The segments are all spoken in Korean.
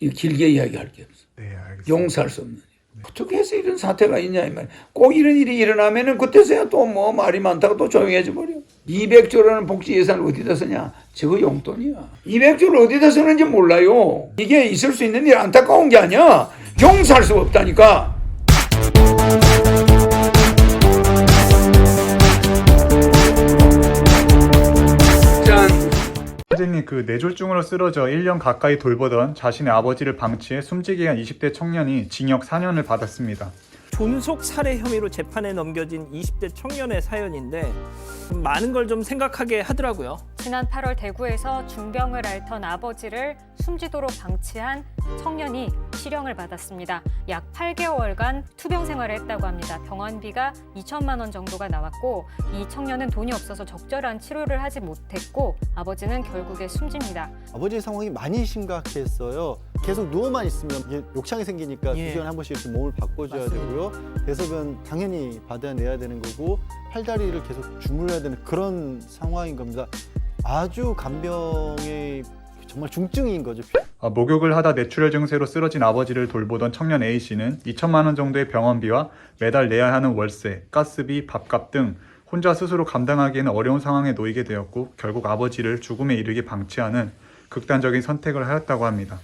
이 길게 이야기할 게 없어. 네, 알겠습니다. 용서할 수 없는 일. 어떻게 해서 이런 사태가 있냐 이 말이야. 꼭 이런 일이 일어나면은 그때서야 또 뭐 말이 많다고 또 조용해져 버려. 200조라는 복지 예산을 어디다 쓰냐? 저거 용돈이야. 200조를 어디다 쓰는지 몰라요. 이게 있을 수 있는 일 안타까운 게 아니야. 용서할 수가 없다니까. 선생님 그 뇌졸중으로 쓰러져 1년 가까이 돌보던 자신의 아버지를 방치해 숨지게 한 20대 청년이 징역 4년을 받았습니다. 존속 살해 혐의로 재판에 넘겨진 20대 청년의 사연인데 많은 걸 좀 생각하게 하더라고요. 지난 8월 대구에서 중병을 앓던 아버지를 숨지도록 방치한 청년이 실형을 받았습니다. 약 8개월간 투병 생활을 했다고 합니다. 병원비가 2천만 원 정도가 나왔고 이 청년은 돈이 없어서 적절한 치료를 하지 못했고 아버지는 결국에 숨집니다. 아버지 상황이 많이 심각했어요. 계속 누워만 있으면 이게 욕창이 생기니까 예. 두 시간에 한 번씩 이렇게 몸을 바꿔줘야 맞습니다. 되고요. 대소변 당연히 받아내야 되는 거고 팔다리를 계속 주물러야 되는 그런 상황인 겁니다. 아주 간병의 정말 중증인 거죠. 아, 목욕을 하다 뇌출혈 증세로 쓰러진 아버지를 돌보던 청년 A 씨는 2천만 원 정도의 병원비와 매달 내야 하는 월세, 가스비, 밥값 등 혼자 스스로 감당하기에는 어려운 상황에 놓이게 되었고 결국 아버지를 죽음에 이르게 방치하는 극단적인 선택을 하였다고 합니다.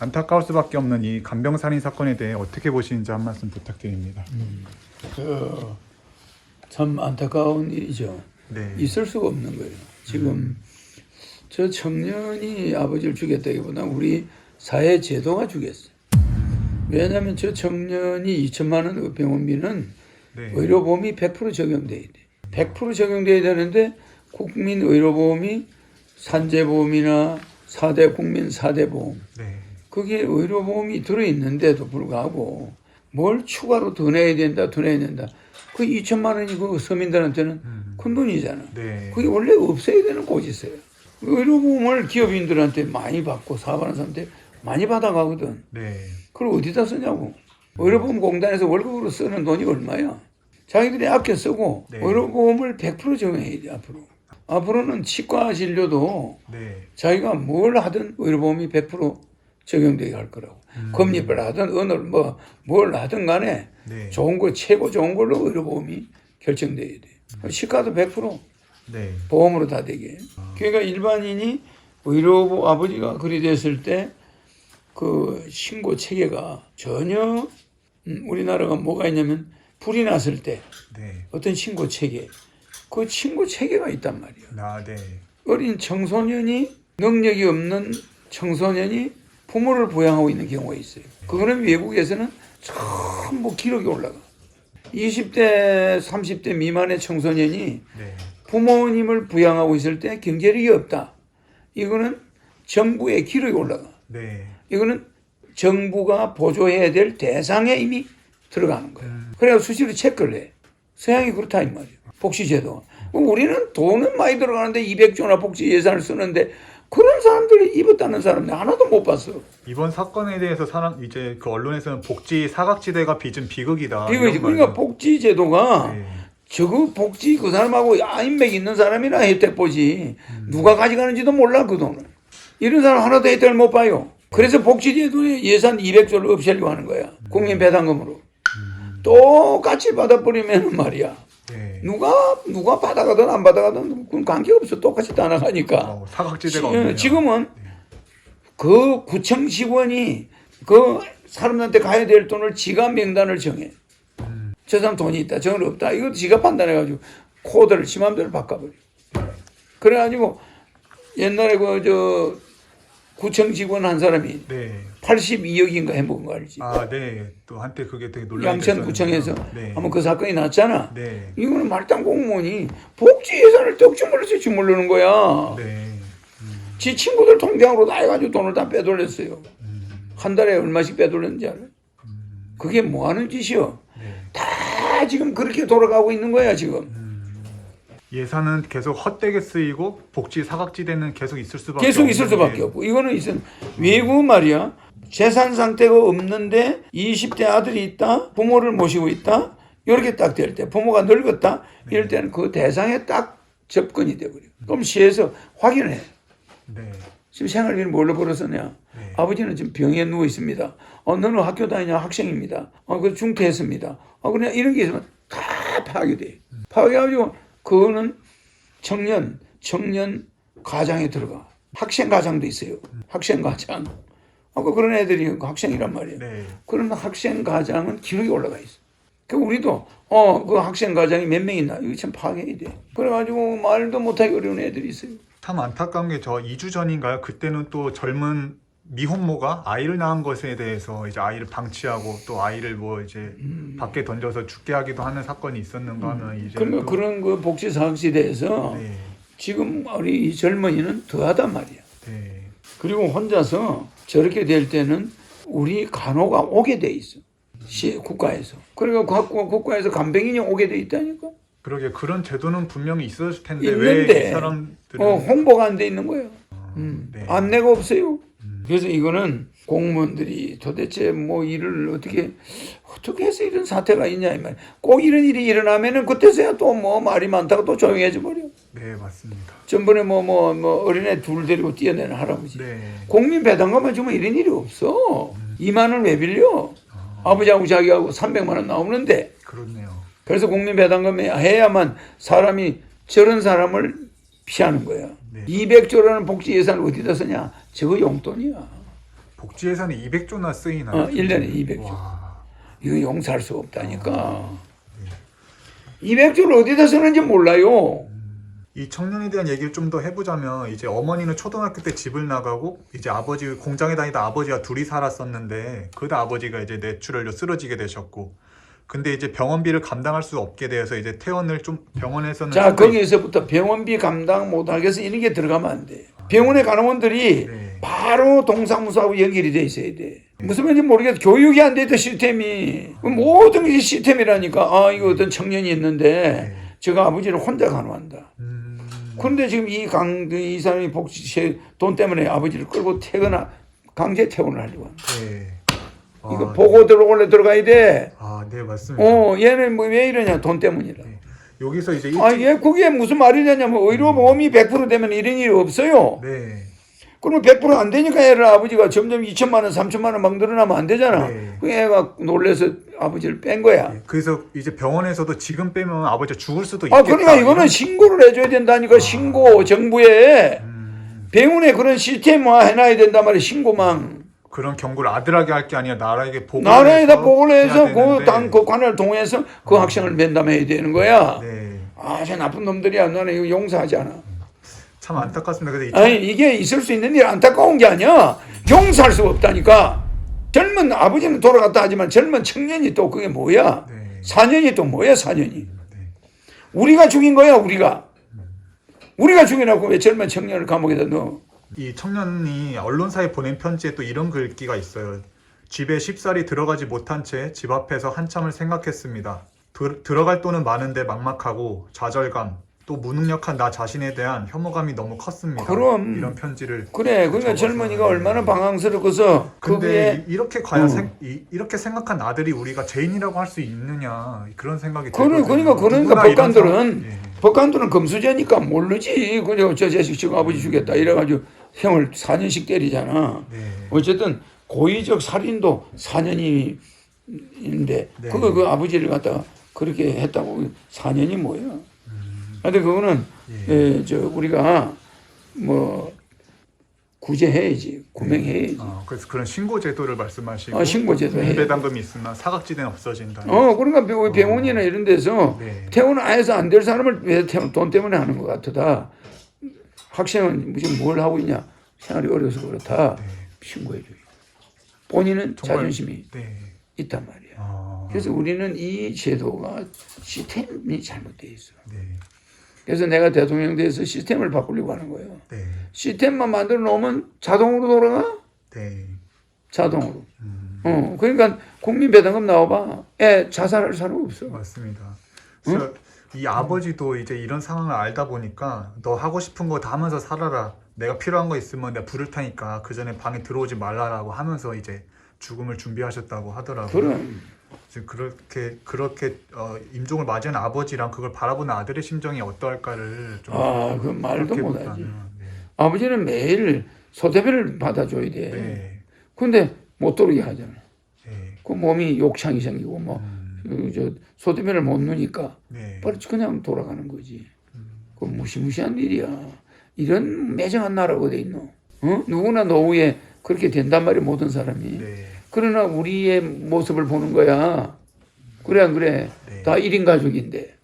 안타까울 수밖에 없는 이 간병살인 사건에 대해 어떻게 보시는지 한 말씀 부탁드립니다. 그, 참 안타까운 일이죠. 네. 있을 수가 없는 거예요. 지금 저 청년이 아버지를 죽였다기보다 우리 사회 제도가 죽였어요. 왜냐하면 저 청년이 2천만 원 병원비는 네. 의료보험이 100% 적용돼야 돼. 100% 적용돼야 되는데 국민 의료보험이 산재보험이나 4대 국민 4대 보험 네. 거기에 의료보험이 들어있는데도 불구하고 뭘 추가로 더 내야 된다, 더 내야 된다. 그 2천만 원이 그 서민들한테는 큰 돈이잖아. 네. 그게 원래 없어야 되는 곳이세요. 의료보험을 기업인들한테 많이 받고 사업하는 사람한테 많이 받아가거든. 네. 그걸 어디다 쓰냐고. 의료보험 공단에서 월급으로 쓰는 돈이 얼마야? 자기들이 아껴 쓰고 네. 의료보험을 100% 적용해야 돼 앞으로. 앞으로는 치과 진료도 네. 자기가 뭘 하든 의료보험이 100% 적용되게 할 거라고. 금리를 하든 어느 뭐뭘 하든 간에 네. 좋은 거 최고 좋은 걸로 의료보험이 결정돼야 돼. 치과도 100% 네. 보험으로 다 되게. 그러니까 일반인이 의료보 아버지가 그리 됐을 때 그 신고 체계가 전혀 음, 우리나라가 뭐가 있냐면 불이 났을 때 네. 어떤 신고 체계 그 신고 체계가 있단 말이야. 아, 네. 어린 청소년이 능력이 없는 청소년이 부모를 부양하고 있는 경우가 있어요. 그거는 외국에서는 전부 기록이 올라가. 20대, 30대 미만의 청소년이 네. 부모님을 부양하고 있을 때 경제력이 없다. 이거는 정부의 기록이 올라가. 네. 이거는 정부가 보조해야 될 대상에 이미 들어가는 거야. 그래서 수시로 체크를 해. 서양이 그렇다 이 말이야. 복지제도. 우리는 돈은 많이 들어가는데 200조나 복지 예산을 쓰는데 그런 사람들이 입었다는 사람들 하나도 못 봤어. 이번 사건에 대해서 사람 이제 그 언론에서는 복지 사각지대가 빚은 비극이다. 이런 그러니까 말을- 복지 제도가 네. 저거 복지 그 사람하고 인맥 있는 사람이나 혜택 보지. 누가 가져가는지도 몰라 그 돈을. 이런 사람 하나도 혜택을 못 봐요. 그래서 복지제도에 예산 200조를 없애려고 하는 거야. 국민 배당금으로. 똑같이 받아버리면 말이야 네. 누가 누가 받아가든 안 받아가든 그건 관계 없어 똑같이 다 나가니까 어, 사각지대가 지- 없네요. 지 금은 그 구청 직원이 그 사람한테 가야 될 돈을 지가 명단을 정해. 저 사람 돈이 있다, 저건 없다. 이거 지가 판단해가지고 코드를 지 맘대로 바꿔버려. 그래가지고 옛날에 그 저 구청 직원 한 사람이 네. 82억인가 해먹은 거 알지? 아, 네. 또 한때 그게 되게 논란이 양천구청에서. 네. 한번 그 사건이 났잖아. 네. 이거는 말단 공무원이 복지 예산을 떡 주물러서 주물르는 거야. 네. 지 친구들 통장으로 다 해가지고 돈을 다 빼돌렸어요. 한 달에 얼마씩 빼돌렸는지 알아요? 그게 뭐 하는 짓이요? 네. 다 지금 그렇게 돌아가고 있는 거야, 지금. 예산은 계속 헛되게 쓰이고 복지 사각지대는 계속 있을 수밖에 계속 있을 수밖에 게- 없고. 이거는 있어. 외국 말이야. 재산 상태가 없는데 20대 아들이 있다? 부모를 모시고 있다? 이렇게 딱 될 때, 부모가 늙었다? 이럴 때는 그 대상에 딱 접근이 돼버려. 그럼 시에서 확인을 해. 네. 지금 생활비를 뭘로 벌었었냐? 네. 아버지는 지금 병에 누워 있습니다. 어, 너는 학교 다니냐? 학생입니다. 어, 그 중퇴했습니다. 어, 그냥 이런 게 있으면 다 파괴돼. 파괴해가지고 그거는 청년, 청년 가장에 들어가. 학생 가장도 있어요. 학생 가장. 어, 그 그런 애들이 학생이란 말이에요. 네. 그런 학생 가장은 기록이 올라가 있어. 그 우리도 어 그 학생 가장이 몇 명 있나 이거 참 파악해야 돼. 그래가지고 말도 못하기 어려운 애들이 있어요. 참 안타까운 게 저 2주 전인가요? 그때는 또 젊은 미혼모가 아이를 낳은 것에 대해서 이제 아이를 방치하고 또 아이를 뭐 이제 밖에 던져서 죽게 하기도 하는 사건이 있었는가 하면 이제 그러면 또- 그런 그 복지 사학 시대에서 네. 지금 우리 이 젊은이는 더하단 말이야. 네. 그리고 혼자서 저렇게 될 때는 우리 간호가 오게 돼 있어. 시 국가에서. 그러니까 국- 국가에서 간병인이 오게 돼 있다니까. 그러게 그런 제도는 분명히 있었을 텐데 왜이 사람들은 어, 홍보가 안 돼 있는 거예요. 음, 네. 안내가 없어요. 그래서 이거는 공무원들이 도대체 뭐 일을 어떻게 어떻게 해서 이런 사태가 있냐 이 말. 꼭 이런 일이 일어나면은 그때서야 또 뭐 말이 많다고 또 조용해져 버려. 네 맞습니다. 전번에 뭐 뭐뭐 어린애 둘 데리고 뛰어내는 할아버지. 네. 공민 배당금만 주면 이런 일이 없어. 2만 원 왜 빌려? 아 버지하고 자기하고 300만 원 나오는데. 그렇네요. 그래서 국민 배당금에 해야만 사람이 저런 사람을 피하는 거야. 네. 200조라는 복지 예산을 어디다 쓰냐? 저거 용돈이야. 복지 예산이 200조나 쓰이나요? 어, 1년에 200조. 와. 이거 용서할 수 없다니까. 200조를 어디다 쓰는지 몰라요. 이 청년에 대한 얘기를 좀 더 해보자면 이제 어머니는 초등학교 때 집을 나가고 이제 아버지 공장에 다니다 아버지와 둘이 살았었는데 그다 아버지가 이제 뇌출혈로 쓰러지게 되셨고 근데 이제 병원비를 감당할 수 없게 되어서 이제 퇴원을 좀 병원에서는 자, 거기에서부터 병원비 감당 못하겠어 이런 게 들어가면 안 돼. 병원의 간호원들이 네. 바로 동사무소하고 연결이 돼 있어야 돼. 무슨 말인지 모르겠어. 교육이 안 돼 있다 시스템이. 그 모든 게 시스템이라니까. 아, 이거 어떤 청년이 있는데 제가 아버지를 혼자 간호한다. 음, 그런데 지금 이 강, 이 사람이 복지 돈 때문에 아버지를 끌고 퇴거나 강제 퇴원을 하려고 한다. 네. 이거 아, 보고 들어 원래 들어가야 돼. 아, 네 맞습니다. 어, 얘는 뭐 왜 이러냐 돈 때문이라. 여기서 이제 아, 일찍- 얘 그게 무슨 말이 되냐면 의료 보험이 100% 되면 이런 일이 없어요. 네. 그러면 100%안 되니까 애를 아버지가 점점 2천만 원, 3천만 원 막 늘어나면 안 되잖아. 네. 그 애가 놀래서 아버지를 뺀 거야. 그래서 이제 병원에서도 지금 빼면 아버지가 죽을 수도 아, 있겠다. 그러니까 이거는 신고를 해줘야 된다니까 신고 정부에 음, 병원에 그런 시스템화 해놔야 된단 말이야 신고망. 그런 경고를 아들에게 할 게 아니라 나라에게 보고 나라에다 보고를 해서 그당그 관할 동에서 그 학생을 면담해야 되는 거야. 네. 아, 저 나쁜 놈들이야. 나는 이거 용서하지 않아. 참 안타깝습니다. 이 아니 이게 있을 수 있는 일 안타까운 게 아니야. 용서할 수가 없다니까. 젊은 아버지는 돌아갔다 하지만 젊은 청년이 또 그게 뭐야? 네. 사년이 또 뭐야 사년이? 우리가 죽인 거야 우리가. 우리가 죽여놓고 왜 젊은 청년을 감옥에다 넣어? 이 청년이 언론사에 보낸 편지에 또 이런 글귀가 있어요. 집에 쉽사리 들어가지 못한 채 집 앞에서 한참을 생각했습니다. 들, 들어갈 돈은 많은데 막막하고 좌절감, 또 무능력한 나 자신에 대한 혐오감이 너무 컸습니다. 그럼. 이런 편지를 그래 그러니까. 젊은이가 얼마나 방황스럽고서 근데 이- 이렇게 과연 어. 생, 이, 이렇게 생각한 아들이 우리가 죄인이라고 할 수 있느냐 그런 생각이 들거든요. 그러니까 그러니까 법관들은 예. 법관들은 금수저니까 모르지. 그냥 저 자식 지금 아버지 죽였다 이래가지고 형을 4년씩 때리잖아. 네. 어쨌든 고의적 살인도 4년이인데 네. 그거 그 아버지를 갖다가 그렇게 했다고 4년이 뭐야? 근데 그거는 예. 에, 저 우리가 뭐 구제해야지 구명해야지. 어, 그래서 그런 신고 제도를 말씀하시고 아, 신고 제도 돼. 배당금이 있으나 사각지대는 없어진다. 어 그러니까 병- 병원이나 이런 데서 네. 퇴원 해서 안 될 사람을 돈 때문에 하는 것 같다. 학생은 무슨 뭘 하고 있냐 생활이 어려서 그렇다 신고해줘요. 본인은 정말- 자존심이 네. 있단 말이야. 아, 그래서 우리는 이 제도가 시스템이 잘못돼 있어. 네. 그래서 내가 대통령 돼서 시스템을 바꾸려고 하는 거예요. 네. 시스템만 만들어 놓으면 자동으로 돌아가? 네. 자동으로. 음, 어, 그러니까 국민 배당금 나와봐. 애 자살할 사람 없어. 맞습니다. 그래서 이 아버지도 이제 이런 상황을 알다 보니까 너 하고 싶은 거 다 하면서 살아라. 내가 필요한 거 있으면 내가 불을 타니까 그 전에 방에 들어오지 말라라고 하면서 이제 죽음을 준비하셨다고 하더라고요. 그럼. 지금 그렇게 그렇게 어, 임종을 맞이한 아버지랑 그걸 바라보는 아들의 심정이 어떠할까를 좀 아, 그 말도 못하지. 보다는, 네. 아버지는 매일 소대비를 받아줘야 돼. 네. 근데 못 들어오게 하잖아. 네. 그 몸이 욕창이 생기고 뭐, 음. 그저 소대비를 못 누니까 네. 빨리 그냥 돌아가는 거지. 그 무시무시한 일이야. 이런 매정한 나라가 어디 있노? 어? 누구나 노후에 그렇게 된단 말이야 모든 사람이. 네. 그러나 우리의 모습을 보는 거야. 그래 안 그래? 네. 다 1인 가족인데.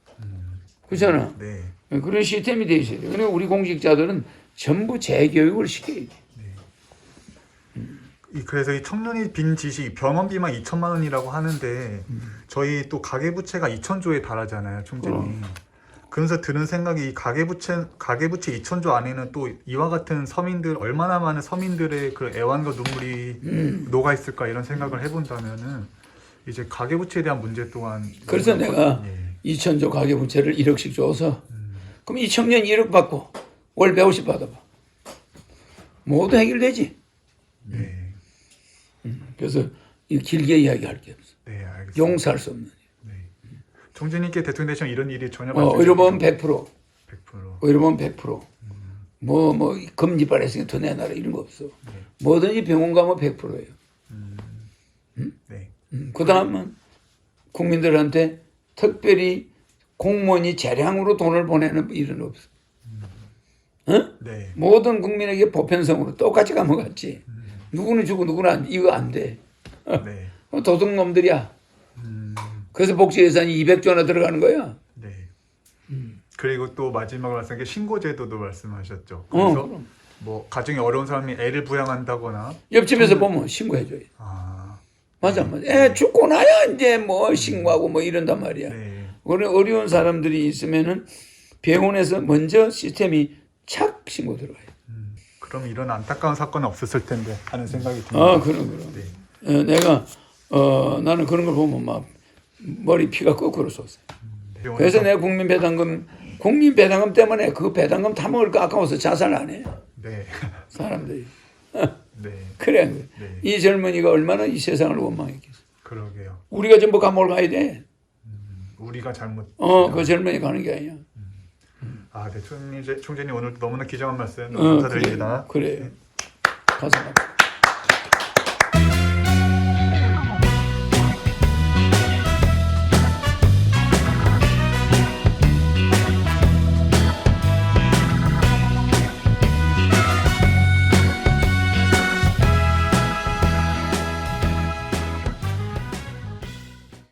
그렇잖아. 네. 그런 시스템이 돼 있어야 돼. 그리고 우리 공직자들은 전부 재교육을 시켜야 돼. 이- 그래서 이 청년이 빈 지식 병원비만 2천만 원이라고 하는데 저희 또 가계부채가 2천조에 달하잖아요, 총재님. 그러면서 드는 생각이 이 가계부채 가계부채 2천조 안에는 또 이와 같은 서민들 얼마나 많은 서민들의 그 애완과 눈물이 녹아 있을까 이런 생각을 해본다면은 이제 가계부채에 대한 문제 또한 그래서 내가 예. 2천조 가계부채를 1억씩 줘서 그럼 이 청년 1억 받고 월 150 받아봐. 모두 해결되지. 네. 그래서 이 길게 이야기할 게 없어. 네, 알겠습니다. 용서할 수 없는. 총재님께 대통령 되시면 이런 일이 전혀 어, 의료보험 100%, 100%. 의료보험 100%. 뭐, 뭐, 금리발 했으니까 더 내놔라 이런 거 없어. 뭐든지 병원 가면 100%예요. 네. 그 다음은 국민들한테 특별히 공무원이 재량으로 돈을 보내는 일은 없어. 어? 네. 모든 국민에게 보편성으로 똑같이 감아갔지. 누구는 주고 누구는 안, 이거 안 돼. 네. 어, 도둑놈들이야. 음, 그래서 복지 예산이 200조나 들어가는 거야. 네. 음. 그리고 또 마지막으로 말씀하신 게 신고제도도 말씀하셨죠. 어, 그래서 그럼. 뭐 가정이 어려운 사람이 애를 부양한다거나 옆집에서 보면 신고해줘야 돼. 아, 맞아, 맞아. 애 죽고 나야 이제 뭐 신고하고 뭐 이런단 말이야. 네. 어려운 사람들이 있으면은 병원에서 먼저 시스템이 착 신고 들어가요. 음, 그럼 이런 안타까운 사건은 없었을 텐데 하는 생각이 듭니다. 아, 그럼, 그럼. 네. 어, 내가, 어, 나는 그런 걸 보면 막 머리 피가 거꾸로 솟아요. 병원에서- 그래서 내가 국민 배당금, 국민 배당금 때문에 그 배당금 다 먹을 거 아까워서 자살 안 해. 네. 사람들이. 네. 그래. 네. 이 젊은이가 얼마나 이 세상을 원망했겠어. 그러게요. 우리가 전부 감옥을 가야 돼. 우리가 잘못 어, 그 젊은이 가는 게 아니야. 아, 네. 총재, 총재님 오늘 너무나 기정한 말씀 어, 너무 감사드립니다. 그래. 그래. 가서 봐.